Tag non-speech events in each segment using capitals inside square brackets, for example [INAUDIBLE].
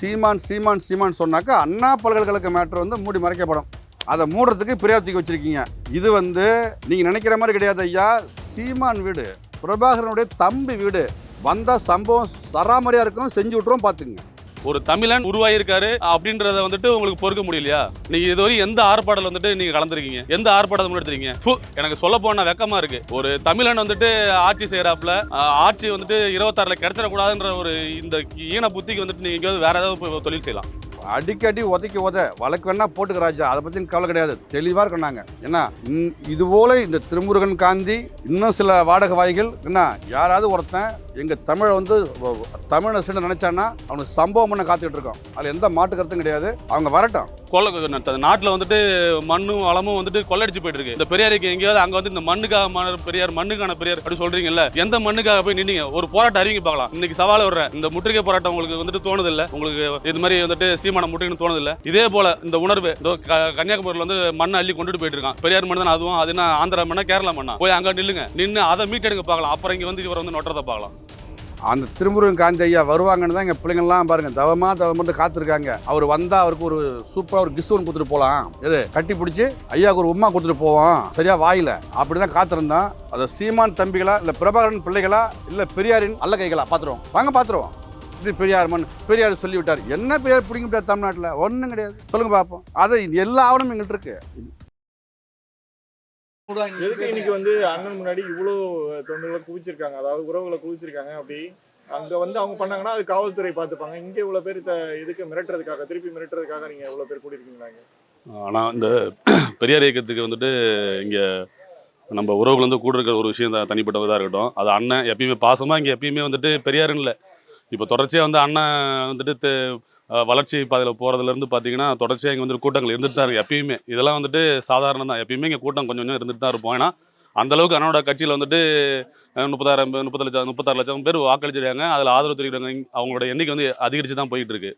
சீமான் சீமான் சீமான் சொன்னாக்கா அண்ணா பல்கலைக்கழக மேட்ரு வந்து மூடி மறைக்கப்படும். அதை மூடுறதுக்கு பிரியாத்திக்கு வச்சுருக்கீங்க. இது வந்து நீங்கள் நினைக்கிற மாதிரி கிடையாது ஐயா. சீமான் வீடு பிரபாகரனுடைய தம்பி வீடு. வந்தால் சம்பவம் சராமரியாக இருக்கும் செஞ்சு விட்ருவோம் பார்த்துங்க ஒரு தமிழன் உருவாயிருக்காரு அப்படின்றத வந்துட்டு உங்களுக்கு பொறுக்க முடியலையா? நீங்க இதுவரை எந்த ஆர்ப்பாடல் வந்துட்டு நீங்க கலந்துருக்கீங்க? எந்த ஆர்ப்பாட்டத்தை முன்னெடுத்தீங்க எனக்கு சொல்ல போனா வெக்கமா இருக்கு. ஒரு தமிழன் வந்துட்டு ஆட்சி செய்யறாப்புல ஆட்சி வந்துட்டு இருபத்தாறுல கிடைச்சிடக்கூடாதுன்ற ஒரு இந்த ஈன புத்திக்கு வந்துட்டு நீங்க எங்கேயாவது வேற ஏதாவது தொழில் செய்யலாம். அடிக்கடி உதைக்கி உத வழக்கு வேணா போட்டுக்க ராஜா. அதை பத்தி கவலை கிடையாது. தெளிவா இருக்கணும் நாங்க. என்ன இது போல இந்த திருமுருகன் காந்தி இன்னும் சில வாடகை வாய்கள் என்ன யாராவது ஒருத்தன் எங்க தமிழை வந்து தமிழ் வ- அவனுக்கு சம்பவம் பண்ண காத்துக்கிட்டு இருக்கோம் அதுல எந்த மாட்டு கருத்தும் கிடையாது. அவங்க வரட்டும். கொள்ள நாட்டில் வந்துட்டு மண்ணும் வளமும் வந்துட்டு கொள்ளடிச்சு போயிட்டு இருக்கு. இந்த பெரியாருக்கு எங்கேயாவது அங்க வந்து இந்த மண்ணுக்காக பெரியார் மண்ணுக்கான பெரியார் அப்படி சொல்றீங்கல்ல எந்த மண்ணுக்காக போய் நின்றீங்க ஒரு போராட்டம் அறிவிங்க பார்க்கலாம். இன்னைக்கு சவால் விடுறேன். இந்த முற்றுகை போராட்டம் உங்களுக்கு வந்துட்டு தோணுது இல்லை? உங்களுக்கு இது மாதிரி வந்துட்டு தீர்மானம் முற்றுகைன்னு தோணுதில்ல. இதே போல இந்த உணர்வு இந்த கன்னியாகுமரியில் வந்து மண்ணை அள்ளி கொண்டுட்டு போயிட்டு இருக்கான் பெரியார் மண் தான் அதுவும் அது என்ன ஆந்திரா மண்ணா கேரளா மண்ணா? போய் அங்கே நில்லுங்க. நின்று அதை மீட்டெடுங்க பார்க்கலாம். அப்புறம் இங்கே வந்து இவர் வந்து நொட்டுறதை பார்க்கலாம். அந்த திருமுருகன் காந்தி ஐயா வருவாங்கன்னு தான் எங்கள் பிள்ளைங்கள்லாம் பாருங்க தவமா தவம் மட்டும் காத்திருக்காங்க. அவர் வந்தா அவருக்கு ஒரு சூப்பராக ஒரு கிஸ் ஒன்று கொடுத்துட்டு போகலாம் எது? கட்டி பிடிச்சி ஐயாவுக்கு ஒரு உமா கொடுத்துட்டு போவோம். சரியா? வாயில. அப்படி தான் காத்திருந்தோம் அதை சீமான் தம்பிகளா இல்லை பிரபாகரன் பிள்ளைகளா இல்லை பெரியாரின் அல்ல கைகளா? பார்த்துருவோம். வாங்க பார்த்துருவோம். இது பெரியார் மண் பெரியார் சொல்லி விட்டார் என்ன பெரியார் பிடிங்க விட்டார் தமிழ்நாட்டில்? ஒன்றும் கிடையாது. சொல்லுங்க பார்ப்போம் அது எல்லா ஆவணமும் எங்கள்கிட்ட இருக்கு. எதுக்கு இன்னைக்கு வந்து அண்ணன் முன்னாடி இவ்வளோ தொண்டர்களை குவிச்சிருக்காங்க? அதாவது உறவுகளை குவிச்சிருக்காங்க அப்படி. அங்க வந்து அவங்க பண்ணாங்கன்னா அது காவல்துறை பார்த்துப்பாங்க. இங்க இவ்வளவு பேர் த- இதுக்கு மிரட்டுறதுக்காக திருப்பி மிரட்டுறதுக்காக நீங்க இவ்வளவு பேர் கூட்டியிருக்கீங்களா இங்க? ஆனால் இந்த [CLEARS THROAT] பெரியார் இயக்கத்துக்கு வந்துட்டு இங்கே நம்ம உறவுகள் வந்து கூட இருக்கிற ஒரு விஷயம் தான் தனிப்பட்டதாக இருக்கட்டும். அது அண்ணன் எப்பயுமே பாசமாக இங்கே எப்பயுமே வந்துட்டு பெரியாருன்னு இல்லை. இப்போ தொடர்ச்சியாக வந்து அண்ணன் வந்துட்டு வளர்ச்சி பாதையில் போகிறதுலேருந்து பார்த்தீங்கன்னா தொடர்ச்சியாக இங்கே வந்துட்டு கூட்டங்கள் இருந்துட்டு தான் இருக்குது எப்பயுமே. இதெல்லாம் வந்துட்டு சாதாரணம் தான். எப்பயுமே இங்கே கூட்டம் கொஞ்சம் கொஞ்சம் இருந்துட்டு தான் இருப்போம் ஏன்னா அந்த அளவுக்கு அண்ணனோட கட்சியில் வந்துட்டு முப்பதாயிரம் முப்பது லட்சம் முப்பத்தாறு லட்சம் பேர் வாக்களிச்சிருக்காங்க. அதில் ஆதரவு தெரிவிக்கிறாங்க அவங்களோட எண்ணிக்கை வந்து அதிகரித்து தான் போயிட்டு இருக்கு.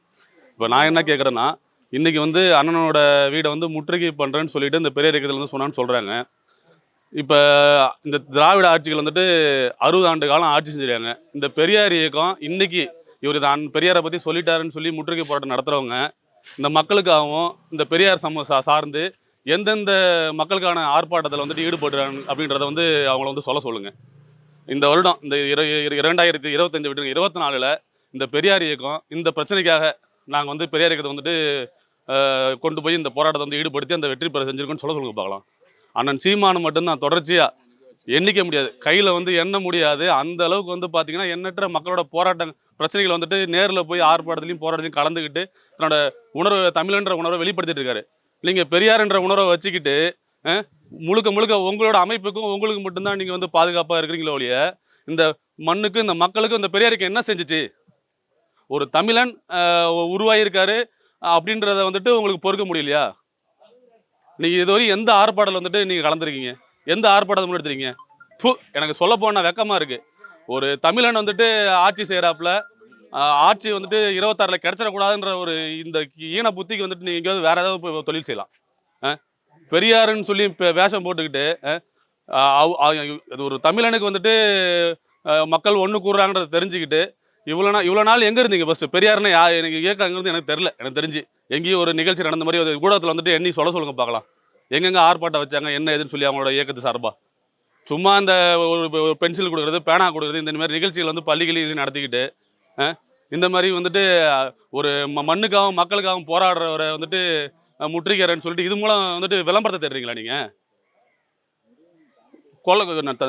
இப்போ நான் என்ன கேட்குறேன்னா இன்றைக்கி வந்து அண்ணனோட வீடை வந்து முற்றுகை பண்ணுறேன்னு சொல்லிட்டு இந்த பெரிய இயக்கத்தில் வந்து சொன்னான்னு சொல்கிறாங்க இப்போ இந்த திராவிட ஆட்சிகள் வந்துட்டு அறுபது ஆண்டு காலம் ஆட்சி செஞ்சிருக்காங்க. இந்த பெரியார் இயக்கம் இன்னைக்கு இவர் தான் பெரியாரை பற்றி சொல்லிட்டாருன்னு சொல்லி முற்றுகை போராட்டம் நடத்துகிறவங்க இந்த மக்களுக்காகவும் இந்த பெரியார் சம சா- சார்ந்து எந்தெந்த மக்களுக்கான ஆர்ப்பாட்டத்தில் வந்துட்டு ஈடுபடுறாங்க அப்படின்றத வந்து அவங்கள வந்து சொல்ல சொல்லுங்கள் இந்த வருடம் இந்த இரு இரண்டாயிரத்தி இருபத்தஞ்சு விட்டு இருபத்தி நாலில் இந்த பெரியார் இயக்கம் இந்த பிரச்சனைக்காக நாங்கள் வந்து பெரியார் இயக்கத்தை வந்துட்டு கொண்டு போய் இந்த போராட்டத்தை வந்து ஈடுபடுத்தி அந்த வெற்றி பெற செஞ்சுருக்கோன்னு சொல்ல சொல்லுங்க பார்க்கலாம் அண்ணன் சீமானு மட்டும்தான் தொடர்ச்சியாக எண்ணிக்க முடியாது. கையில் வந்து எண்ண முடியாது. அந்த அளவுக்கு வந்து பார்த்தீங்கன்னா எண்ணற்ற மக்களோட போராட்டம் பிரச்சனைகள் வந்துட்டு நேரில் போய் ஆர்ப்பாட்டத்துலையும் போராட்டத்தையும் கலந்துக்கிட்டு தன்னோட உணர்வை தமிழன்ற உணர்வை வெளிப்படுத்திட்டு இருக்காரு. நீங்கள் பெரியார்ன்ற உணர்வை வச்சுக்கிட்டு முழுக்க முழுக்க உங்களோட அமைப்புக்கும் உங்களுக்கு மட்டும்தான் நீங்கள் வந்து பாதுகாப்பாக இருக்கிறீங்களோ ஒழிய இந்த மண்ணுக்கு இந்த மக்களுக்கு இந்த பெரியாருக்கு என்ன செஞ்சுச்சு? ஒரு தமிழன் உருவாகியிருக்காரு அப்படின்றத வந்துட்டு உங்களுக்கு பொறுக்க முடியலையா? நீங்கள் இதுவரை எந்த ஆர்ப்பாடல் வந்துட்டு நீங்கள் கலந்துருக்கீங்க? எந்த ஆர்ப்பாட்டத்தை முன்னெடுத்துறீங்க ஃபு, எனக்கு சொல்ல போனா வெக்கமாக இருக்குது ஒரு தமிழன் வந்துட்டு ஆட்சி செய்கிறாப்புல ஆட்சி வந்துட்டு இருபத்தாறில் கிடைச்சிடக்கூடாதுன்ற ஒரு இந்த ஈன புத்திக்கு வந்துட்டு நீங்கள் எங்கேயாவது வேறு ஏதாவது தொழில் செய்யலாம். பெரியாருன்னு சொல்லி இப்போ வேஷம் போட்டுக்கிட்டு அஹ், இது ஒரு தமிழனுக்கு வந்துட்டு மக்கள் ஒன்று கூடுறாங்கன்றத தெரிஞ்சுக்கிட்டு இவ்வளோ நாள் இவ்வளோ நாள் எங்கே இருந்தீங்க ஃபஸ்ட்டு பெரியார்னா யா எனக்கு இயக்கம் அங்கேருந்து எனக்கு தெரில எனக்கு தெரிஞ்சு எங்கேயும் ஒரு நிகழ்ச்சி நடந்த மாதிரி ஒரு கூடத்தில் வந்துட்டு எண்ணி சொல்ல சொல்லுங்க பார்க்கலாம். எங்கெங்க ஆர்ப்பாட்டம் வச்சாங்க என்ன ஏதுன்னு சொல்லி அவங்களோட இயக்கத்து சார்பா. சும்மா அந்த ஒரு பென்சில் கொடுக்குறது பேனா கொடுக்குறது இந்த மாதிரி நிகழ்ச்சிகள் வந்து பள்ளிகள் இது நடத்திக்கிட்டு இந்த மாதிரி வந்துட்டு ஒரு ம- மண்ணுக்காகவும் மக்களுக்காகவும் போராடுறவரை வந்துட்டு முற்றுகிறேன்னு சொல்லிட்டு இது மூலம் வந்துட்டு விளம்பரத்தை தேடுறீங்களா நீங்கள் கொள்ள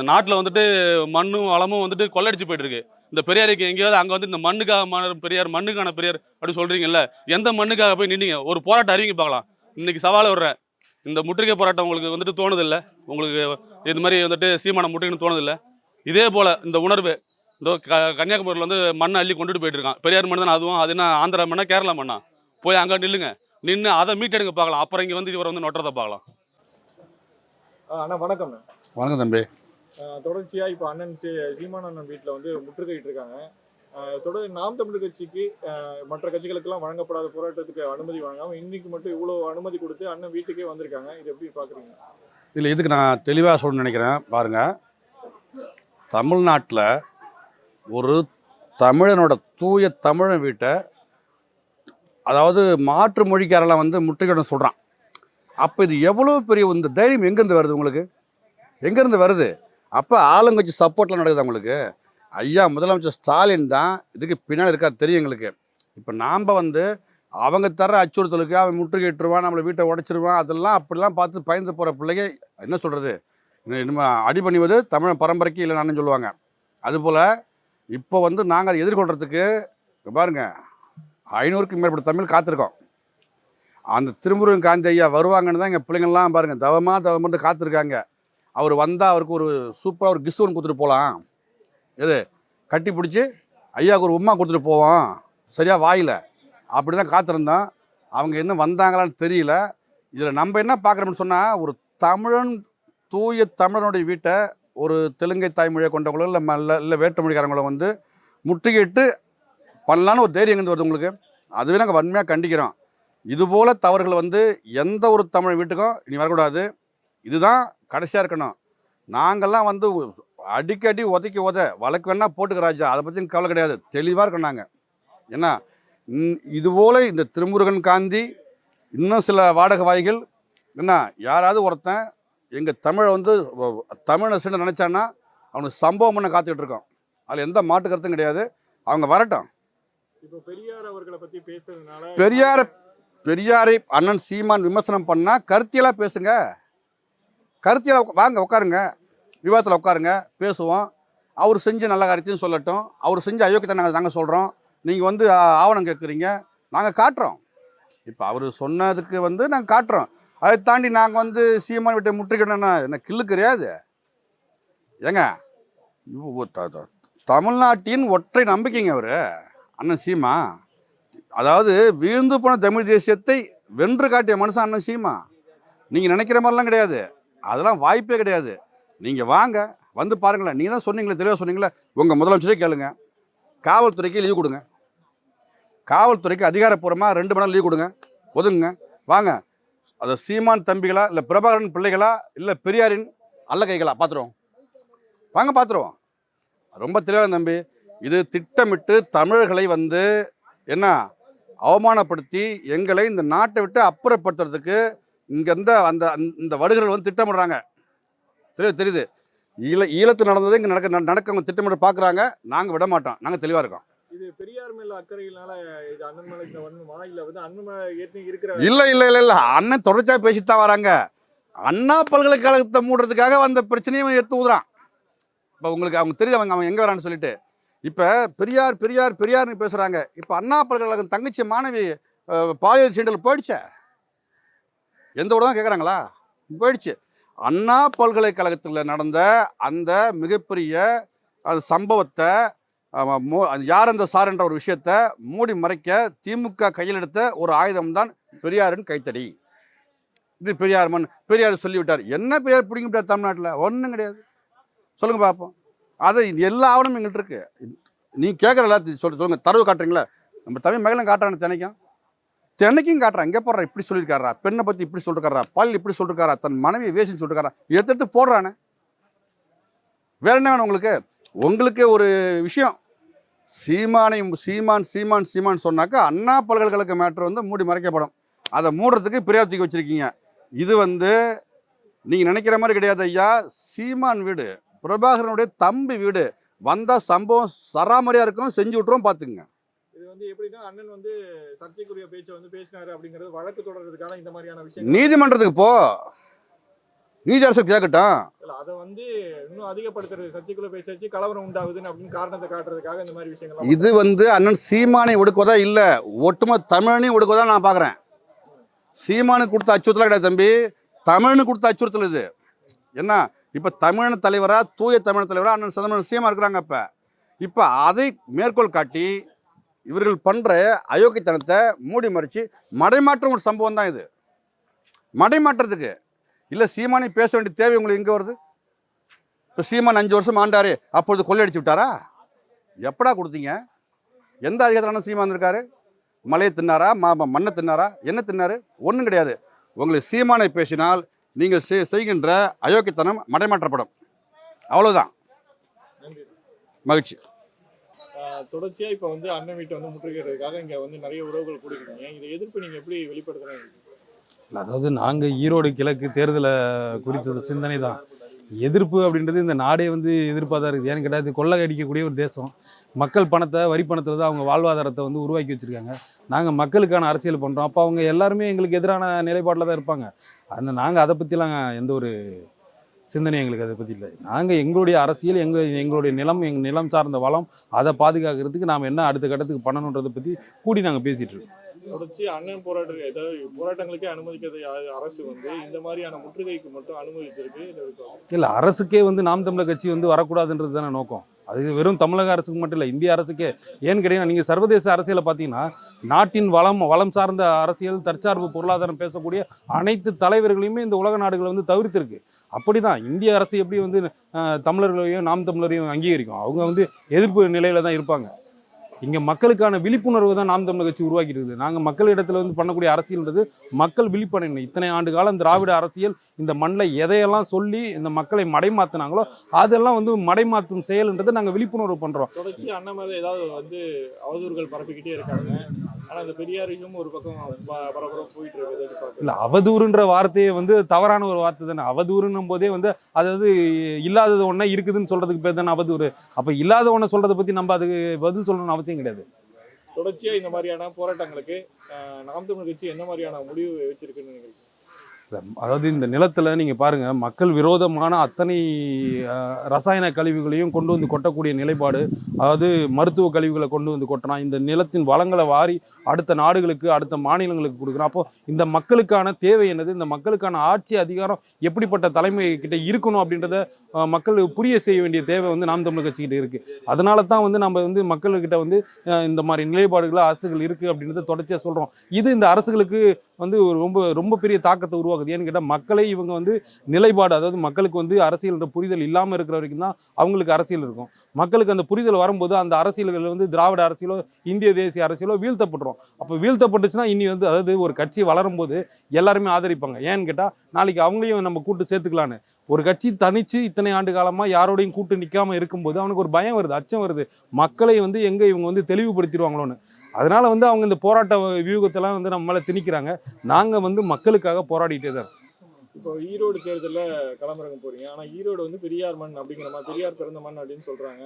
நாட்டில் வந்துட்டு மண்ணும் வளமும் வந்துட்டு கொள்ளடிச்சு போயிட்டுருக்கு இந்த பெரியாருக்கு எங்கேயாவது அங்கே வந்து இந்த மண்ணுக்காக பெரியார் மண்ணுக்கான பெரியார் அப்படி சொல்றீங்கல்ல எந்த மண்ணுக்காக போய் நின்னீங்க? ஒரு போராட்டம் அறிவிங்க பார்க்கலாம். இன்னைக்கு சவால் விடுறேன் இந்த முற்றுகை போராட்டம் உங்களுக்கு வந்துட்டு தோணுது இல்ல உங்களுக்கு இது மாதிரி வந்துட்டு சீமான முற்றுகைன்னு தோணுது இல்ல இதே போல இந்த உணர்வு இந்த க- கன்னியாகுமரியில வந்து மண்ணை அள்ளி கொண்டுட்டு போயிட்டு இருக்கான். பெரியார் மண் தான் அதுவும் அது என்ன ஆந்திரா மண்ணா கேரளா மண்ணா? போய் அங்கே நில்லுங்க. நின்று அதை மீட்டெடுங்க பார்க்கலாம். அப்புறம் இங்கே வந்து இவரை வந்து நொட்டுறதை பார்க்கலாம். அண்ணா வணக்கம். வணக்கம் தம்பி. தொடர்ச்சியாக இப்போ அண்ணன் சே சீமான் அண்ணன் வீட்டில் வந்து முற்றுகையிட்டு இருக்காங்க தொடர் நாம் தமிழர் கட்சிக்கு மற்ற கட்சிகளுக்கெல்லாம் வழங்கப்படாத போராட்டத்துக்கு அனுமதி வழங்காமல் இன்னைக்கு மட்டும் இவ்வளோ அனுமதி கொடுத்து அண்ணன் வீட்டுக்கே வந்திருக்காங்க. இது எப்படி பார்க்குறீங்க இல்லை இதுக்கு நான் தெளிவாக சொல்லணும்னு நினைக்கிறேன். பாருங்கள் தமிழ்நாட்டில் ஒரு தமிழனோட தூய தமிழன் வீட்டை அதாவது மாற்று மொழிக்காரெல்லாம் வந்து முற்றுகையிடம் சொல்கிறான் அப்போ இது எவ்வளோ பெரிய இந்த தைரியம் எங்கேருந்து வருது உங்களுக்கு? எங்கேருந்து வருது? அப்போ ஆளுங்கட்சி சப்போர்ட்டில் நடக்குது அவங்களுக்கு ஐயா முதலமைச்சர் ஸ்டாலின் தான் இதுக்கு பின்னாடி இருக்கார் தெரியும் எங்களுக்கு. இப்போ நாம் வந்து அவங்க தர அச்சுறுத்தலுக்கு அவன் முற்றுகையிட்டுருவான் நம்மளை வீட்டை உடச்சிருவான் அதெல்லாம் அப்படிலாம் பார்த்து பயந்து போகிற பிள்ளைங்க என்ன சொல்கிறது இனிமேல் அடி பண்ணிவது தமிழ் பரம்பரைக்கு இல்லை நான் சொல்லுவாங்க. அதுபோல் இப்போ வந்து நாங்கள் அதை எதிர்கொள்கிறதுக்கு பாருங்க ஐநூறுக்கும் மேற்பட்ட தமிழ் காத்திருக்கோம். அந்த திருமுருகன் காந்தி ஐயா வருவாங்கன்னு தான் எங்கள் பிள்ளைங்கள்லாம் பாருங்கள் தவமாக தவம் மட்டும் காத்திருக்காங்க. அவர் வந்தால் அவருக்கு ஒரு சூப்பராக ஒரு கிஃப்ட் ஒன்று கொடுத்துட்டு போகலாம் எது? கட்டி பிடிச்சி ஐயாவுக்கு ஒரு உமா கொடுத்துட்டு போவோம். சரியாக வாயில். அப்படி தான் காத்திருந்தோம் அவங்க என்ன வந்தாங்களான்னு தெரியல. இதில் நம்ம என்ன பார்க்குறோம்னு சொன்னால் ஒரு தமிழன் தூய தமிழனுடைய வீட்டை ஒரு தெலுங்கை தாய்மொழியை கொண்டவங்களோ இல்லை மல்ல இல்லை வேற்று மொழிக்காரங்களோ வந்து முட்டுகிட்டு பண்ணலான்னு ஒரு தைரியம் எங்கேருந்து வருது உங்களுக்கு? அதுவே நாங்கள் வன்மையாக கண்டிக்கிறோம். இதுபோல் தவறுகள் வந்து எந்த ஒரு தமிழ் வீட்டுக்கும் இனி வரக்கூடாது. இதுதான் கடைசியாக இருக்கணும். நாங்கள்லாம் வந்து அடிக்கடி உதைக்கி உத வழக்கு வேணால் போட்டுக்க ராஜா. அதை பற்றி கவலை கிடையாது. தெளிவாக இருக்கோம் நாங்கள் ஏன்னா இதுபோல் இந்த திருமுருகன் காந்தி இன்னும் சில வாடகை வாய்கள் என்ன யாராவது ஒருத்தன் எங்கள் தமிழை வந்து வ- தமிழை சின்ன நினச்சான்னா அவனுக்கு சம்பவம் பண்ண காத்துக்கிட்டு இருக்கோம் அதில் எந்த மாட்டு கருத்தும் கிடையாது. அவங்க வரட்டும். இப்போ பெரியார் அவர்களை பத்தி பேசுறதுனால பெரியார பெரியாரை அண்ணன் சீமான் விமர்சனம் பண்ணால் கருத்தியலாக பேசுங்க. கருத்தியில் வாங்க உட்காருங்க விவாதத்தில் உட்காருங்க பேசுவோம். அவர் செஞ்ச நல்ல காரியத்தையும் சொல்லட்டும். அவர் செஞ்ச அயோக்கியத்தை நாங்கள் நாங்கள் சொல்கிறோம் நீங்கள் வந்து ஆவணம் கேட்குறீங்க நாங்கள் காட்டுறோம். இப்போ அவர் சொன்னதுக்கு வந்து நாங்கள் காட்டுறோம். அதை தாண்டி நாங்கள் வந்து சீமான் விட்டு முற்றுகிடணும்னா என்ன கில்லு கிடையாது. ஏங்க தமிழ்நாட்டின் ஒற்றை நம்பிக்கைங்க அவர். அண்ணன் சீமா. அதாவது வீழ்ந்து போன தமிழ் தேசியத்தை வென்று காட்டிய மனுஷன் அண்ணன் சீமா. நீங்கள் நினைக்கிற மாதிரிலாம் கிடையாது. அதெல்லாம் வாய்ப்பே கிடையாது. நீங்கள் வாங்க வந்து பாருங்களேன். நீங்கள் தான் சொன்னீங்களே தெளிவாக சொன்னீங்களே உங்கள் முதலமைச்சரே கேளுங்க. காவல்துறைக்கு லீவ் கொடுங்க. காவல்துறைக்கு அதிகாரப்பூர்வமாக ரெண்டு மணி நேரம் லீவ் கொடுங்க. ஒதுங்க வாங்க. அது சீமான் தம்பிகளா இல்லை பிரபாகரன் பிள்ளைகளா இல்லை பெரியாரின் அல்ல கைகளா பார்த்துருவோம் வாங்க பார்த்துருவோம் ரொம்ப தெளிவான தம்பி. இது திட்டமிட்டு தமிழர்களை வந்து என்ன அவமானப்படுத்தி எங்களை இந்த நாட்டை விட்டு அப்புறப்படுத்துறதுக்கு இங்கேருந்த அந்த இந்த வடுகர்கள் வந்து திட்டமிடுறாங்க. தெரியுது தெரியுது. ஈழ ஈழத்து நடந்தது இங்கே நடக்க நடக்க அவங்க திட்டமிட்டு பார்க்குறாங்க. நாங்கள் விட மாட்டோம். நாங்கள் தெளிவாக இருக்கோம். இது பெரியார் மேல அக்கறையினால இது அண்ணன் மேல இந்த வந்து அண்ணன் மேல ஏற்கனவே இருக்கிற இல்லை இல்லை இல்லை இல்லை. அண்ணன் தொடர்ச்சியாக பேசிட்டு தான் வராங்க. அண்ணா பல்கலைக்கழகத்தை மூடுறதுக்காக வந்த பிரச்சனையும் எடுத்து ஊதுறான். இப்போ உங்களுக்கு அவங்க தெரியுது அவங்க அவன் எங்கே வரான்னு சொல்லிட்டு. இப்போ பெரியார் பெரியார் பெரியார்னு பேசுகிறாங்க இப்போ அண்ணா பல்கலைக்கழகம் தங்கச்சி மாணவி பாலியல் சீண்டல் போயிடுச்சே. எந்த ஊட தான் கேட்குறாங்களா போயிடுச்சு. அண்ணா பல்கலைக்கழகத்தில் நடந்த அந்த மிகப்பெரிய அந்த சம்பவத்தை மோ அது யார் அந்த சார் என்ற ஒரு விஷயத்த மூடி மறைக்க திமுக கையில் எடுத்த ஒரு ஆயுதம் தான் பெரியாரின் கைத்தடி. இது பெரியார் மண் பெரியார் சொல்லிவிட்டார். என்ன பெரியார் பிடிங்க விட்டார் தமிழ்நாட்டில்? ஒன்றும் கிடையாது. சொல்லுங்கள் பார்ப்போம் அது எல்லா ஆவணமும் எங்கள்கிட்ட இருக்குது நீ கேட்குற எல்லாத்தையும் சொல்லி சொல்லுங்கள் தரவு காட்டுறீங்களா? நம்ம தமிழ் மகளும் காட்டுறானு தினைக்கும். தினைக்கும் காட்டுறான் இங்கே போடுறா இப்படி சொல்லியிருக்காரா பெண்ணை பற்றி இப்படி சொல்லிருக்காரா பால் இப்படி சொல்லிருக்காரா தன் மனைவி வேசின்னு சொல்லிருக்காரா எடுத்து போடுறானே. வேற என்ன வேணும் உங்களுக்கு? உங்களுக்கு ஒரு விஷயம். சீமானை சீமான் சீமான் சீமான் சொன்னாக்கா அண்ணா பல்கலைக்கழக மேட்ரு வந்து மூடி மறைக்கப்படும். அதை மூடுறதுக்கு பெரியார் வச்சுருக்கீங்க வச்சிருக்கீங்க. இது வந்து நீங்கள் நினைக்கிற மாதிரி கிடையாது ஐயா. சீமான் வீடு பிரபாகரனுடைய தம்பி வீடு. வந்தால் சம்பவம் சராமரியாக இருக்கும் செஞ்சு விட்ருவோம் பார்த்துக்குங்க இது வந்து எப்படின்னா அண்ணன் வந்து சர்ச்சைக்குரிய பேச்சை வந்து பேசினாரு அப்படிங்கிறது வழக்கு தொடர்றதுக்கான இந்த மாதிரியான விஷயம் நீதிமன்றத்துக்கு போ. நீதி அரசு கேட்கட்டும் இல்ல அதை வந்து இன்னும் அதிகப்படுத்துறது சர்ச்சைக்குள்ள பேச வச்சு கலவரம் உண்டாகுதுன்னு அப்படின்னு காரணத்தை காட்டுறதுக்காக இந்த மாதிரி விஷயங்கள் இது வந்து அண்ணன் சீமானை ஒடுக்குவதா இல்லை ஒட்டுமொத்த தமிழனையும் ஒடுக்குவதா நான் பார்க்குறேன் சீமானுக்கு கொடுத்த அச்சுறுத்தலாம் கிடையாது தம்பி. தமிழனுக்கு கொடுத்த அச்சுறுத்தல் இது. என்ன? இப்போ தமிழன் தலைவராக தூய தமிழ் தலைவராக அண்ணன் சிதம்பரம் சீமா இருக்கிறாங்க இப்போ இப்போ அதை மேற்கோள் காட்டி இவர்கள் பண்ணுற அயோக்கியத்தனத்தை மூடி மறைச்சு மடைமாற்றம் ஒரு சம்பவம் தான் இது. மடைமாற்றத்துக்கு. இல்லை சீமானி பேச வேண்டிய தேவை உங்களுக்கு எங்கே வருது? இப்போ சீமான் அஞ்சு வருஷம் ஆண்டாரு அப்பொழுது கொள்ளையடிச்சு விட்டாரா? எப்படா கொடுத்தீங்க? எந்த அதிகாரத்தான சீமான் இருக்காரு மலையை தின்னாரா? மா மண்ணை தின்னாரா? என்ன தின்னாரு? ஒன்றும் கிடையாது. உங்களுக்கு சீமானை பேசினால் நீங்கள் செய்- செய்கின்ற அயோக்கியத்தனம் மடைமாற்றப்படும். அவ்வளோதான் மகிழ்ச்சி. தொடர்ச்சியாக இப்போ தொடர்ச்சியா இப்ப வந்து அண்ணன் வீட்டை வந்து முற்றுகிறதுக்காக இங்க வந்து நிறைய உறவுகள் கூடியிருக்கீங்க. இதை எதிர்ப்பு நீங்க எப்படி வெளிப்படுத்துறீங்க? அதாவது நாங்கள் ஈரோடு கிழக்கு தேர்தலை குறித்த சிந்தனை தான். எதிர்ப்பு அப்படின்றது இந்த நாடே வந்து எதிர்ப்பாக தான் இருக்குது. ஏன்னு கேட்டால் இது கொள்ளை அடிக்கக்கூடிய ஒரு தேசம். மக்கள் பணத்தை வரி பணத்தில் தான் அவங்க வாழ்வாதாரத்தை வந்து உருவாக்கி வச்சுருக்காங்க. நாங்கள் மக்களுக்கான அரசியல் பண்ணுறோம் அப்போ அவங்க எல்லாருமே எங்களுக்கு எதிரான நிலைப்பாட்டில் தான் இருப்பாங்க. அதனால் நாங்கள் அதை பற்றிலாம் எந்த ஒரு சிந்தனை எங்களுக்கு அதை பற்றி இல்லை. நாங்கள் எங்களுடைய அரசியல் எங்கள் எங்களுடைய நிலம் எங்கள் நிலம் சார்ந்த வளம் அதை பாதுகாக்கிறதுக்கு நாம் என்ன அடுத்த கட்டத்துக்கு பண்ணணுன்றதை பற்றி கூடி நாங்கள் பேசிகிட்டு இருக்கோம். தொடர்ச்சி அண்ணன் போராட்ட ஏதாவது போராட்டங்களுக்கே அனுமதிக்காத யா- அரசு வந்து இந்த மாதிரியான முற்றுகைக்கு மட்டும் அனுமதிச்சிருக்கு. இல்லை அரசுக்கே வந்து நாம் தமிழர் கட்சி வந்து வரக்கூடாதுன்றது தானே நோக்கம். அது வெறும் தமிழக அரசுக்கு மட்டும் இல்லை இந்திய அரசுக்கே. ஏன்னு கேட்டீங்கன்னா நீங்கள் சர்வதேச அரசியலை பார்த்தீங்கன்னா நாட்டின் வளம் வளம் சார்ந்த அரசியல் தற்சார்பு பொருளாதாரம் பேசக்கூடிய அனைத்து தலைவர்களையுமே இந்த உலக நாடுகளை வந்து தவிர்த்திருக்கு. அப்படி தான் இந்திய அரசு எப்படி வந்து தமிழர்களையும் நாம் தமிழரையும் அங்கீகரிக்கும்? அவங்க வந்து எதிர்ப்பு நிலையில தான் இருப்பாங்க. இங்கே மக்களுக்கான விழிப்புணர்வு தான் நாம் தமிழர் கட்சி உருவாக்கிட்டு இருக்குது நாங்கள் மக்களிடத்துல வந்து பண்ணக்கூடிய அரசியல்ன்றது மக்கள் விழிப்படையணும். இத்தனை ஆண்டு காலம் திராவிட அரசியல் இந்த மண்ணில் எதையெல்லாம் சொல்லி இந்த மக்களை மடைமாத்துனாங்களோ அதெல்லாம் வந்து மடைமாற்றும் செயல்ன்றதை நாங்கள் விழிப்புணர்வு பண்ணுறோம் தொடர்ச்சி அண்ணன் ஏதாவது வந்து அவதூறுகள் பரப்பிக்கிட்டே இருக்காங்க. ஆனா இந்த பெரியாரையும் ஒரு பக்கம் ப- பரபரப்பு போயிட்டு இருக்குது. இல்லை அவதூறுன்ற வார்த்தையை வந்து தவறான ஒரு வார்த்தை தானே. அவதூறுன்னும் போதே வந்து அதாவது இல்லாதது ஒன்றா இருக்குதுன்னு சொல்கிறதுக்கு பேர் தானே அவதூறு. அப்போ இல்லாத ஒன்றை சொல்கிறத பற்றி நம்ம அதுக்கு பதில் சொல்லணும்னு அவசியம் கிடையாது. தொடர்ச்சியா இந்த மாதிரியான போராட்டங்களுக்கு நாம் தமிழ் கட்சி என்ன மாதிரியான முடிவு வச்சிருக்குன்னு நினைக்கிறீங்க அதாவது இந்த நிலத்தில் நீங்கள் பாருங்கள் மக்கள் விரோதமான அத்தனை ரசாயன கழிவுகளையும் கொண்டு வந்து கொட்டக்கூடிய நிலைப்பாடு அதாவது மருத்துவ கழிவுகளை கொண்டு வந்து கொட்டினா இந்த நிலத்தின் வளங்களை வாரி அடுத்த நாடுகளுக்கு அடுத்த மாநிலங்களுக்கு கொடுக்குறோம் அப்போ இந்த மக்களுக்கான தேவை என்னது? இந்த மக்களுக்கான ஆட்சி அதிகாரம் எப்படிப்பட்ட தலைமை கிட்ட இருக்கணும் அப்படின்றத மக்கள் புரிய செய்ய வேண்டிய தேவை வந்து நாம் தமிழ் கட்சிக்கிட்ட இருக்குது அதனால தான் வந்து நம்ம வந்து மக்கள்கிட்ட வந்து இந்த மாதிரி நிலைப்பாடுகளை அரசுகள் இருக்குது அப்படின்றத தொடர்ச்சியாக சொல்கிறோம் இது இந்த அரசுகளுக்கு வந்து ஒரு ரொம்ப ரொம்ப பெரிய தாக்கத்தை உருவாக்குது ஏன்னு கேட்டால் மக்களை இவங்க வந்து நிலைப்பாடு அதாவது மக்களுக்கு வந்து அரசியல்ன்ற புரிதல் இல்லாமல் இருக்கிற வரைக்கும் தான் அவங்களுக்கு அரசியல் இருக்கும். மக்களுக்கு அந்த புரிதல் வரும்போது அந்த அரசியல்கள் வந்து திராவிட அரசியலோ இந்திய தேசிய அரசியலோ வீழ்த்தப்பட்டுரும். அப்போ வீழ்த்தப்பட்டுச்சுன்னா இனி வந்து அதாவது ஒரு கட்சி வளரும்போது எல்லாருமே ஆதரிப்பாங்க. ஏன்னு கேட்டால் நாளைக்கு அவங்களையும் நம்ம கூட்டு சேர்த்துக்கலான்னு. ஒரு கட்சி தனித்து இத்தனை ஆண்டு காலமாக யாரோடையும் கூட்டு நிற்காம இருக்கும்போது அவனுக்கு ஒரு பயம் வருது அச்சம் வருது. மக்களை வந்து எங்கே இவங்க வந்து தெளிவுபடுத்திடுவாங்களோன்னு. அதனால வந்து அவங்க இந்த போராட்ட வியூகத்தெல்லாம் வந்து நம்ம மேலே திணிக்கிறாங்க. நாங்கள் வந்து மக்களுக்காக போராடிட்டே தான் இப்போ ஈரோடு தேர்தலில் களமிறங்க போறீங்க. ஆனால் ஈரோடு வந்து பெரியார் மண் அப்படிங்கிற மாதிரி பெரியார் பிறந்த மண் அப்படின்னு சொல்றாங்க.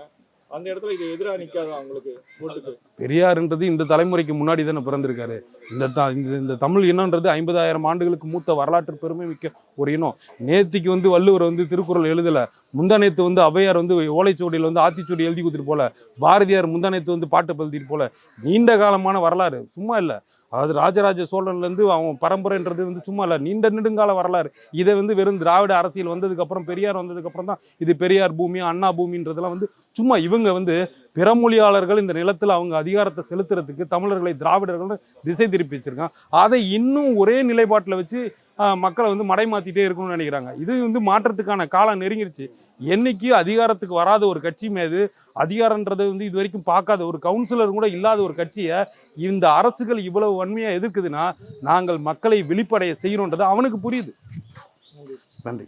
அந்த இடத்துல இது எதிராக நிக்காதா அவங்களுக்கு ஓட்டுக்கு? பெரியார்ன்றது இந்த தலைமுறைக்கு முன்னாடி தானே பிறந்திருக்காரு. இந்த த இந்த இந்த தமிழ் இனம்ன்றது ஐம்பதாயிரம் ஆண்டுகளுக்கு மூத்த வரலாற்று பெருமை மிக்க ஒரு இனம். நேத்திக்கு வந்து வள்ளுவர் வந்து திருக்குறள் எழுதலை. முந்தானேத்து வந்து அவையார் வந்து ஓலைச்சுவடியில் வந்து ஆத்திச்சுவடி எழுதி கொடுத்துட்டு போல. பாரதியார் முந்தானேத்து வந்து பாட்டு எழுதிட்டு போல. நீண்ட காலமான வரலாறு. சும்மா இல்லை. அதாவது ராஜராஜ சோழன்லேருந்து அவன் பரம்பரைன்றது வந்து சும்மா இல்லை. நீண்ட நெடுங்கால வரலாறு. இதை வந்து வெறும் திராவிட அரசியல் வந்ததுக்கப்புறம் பெரியார் வந்ததுக்கப்புறம் தான் இது பெரியார் பூமி அண்ணா பூமின்றதெல்லாம் வந்து சும்மா இவங்க வந்து பிறமொழியாளர்கள் இந்த நிலத்தில் அவங்க அதிகாரத்தை செலுத்துறதுக்கு தமிழர்களை திராவிடர்கள் திசை திருப்பி வச்சுருக்காங்க. அதை இன்னும் ஒரே நிலைப்பாட்டில் வச்சு மக்களை வந்து மடை மாற்றிட்டே இருக்கணும்னு நினைக்கிறாங்க. இது வந்து மாற்றத்துக்கான காலம் நெருங்கிடுச்சு என்னைக்கு அதிகாரத்துக்கு வராத ஒரு கட்சி மீது அதிகாரன்றதை வந்து இது வரைக்கும் பார்க்காத ஒரு கவுன்சிலர் கூட இல்லாத ஒரு கட்சியை இந்த அரசுகள் இவ்வளவு வன்மையாக எதிர்க்குதுன்னா நாங்கள் மக்களை வெளிப்படைய செய்கிறோன்றது அவனுக்கு புரியுது. நன்றி.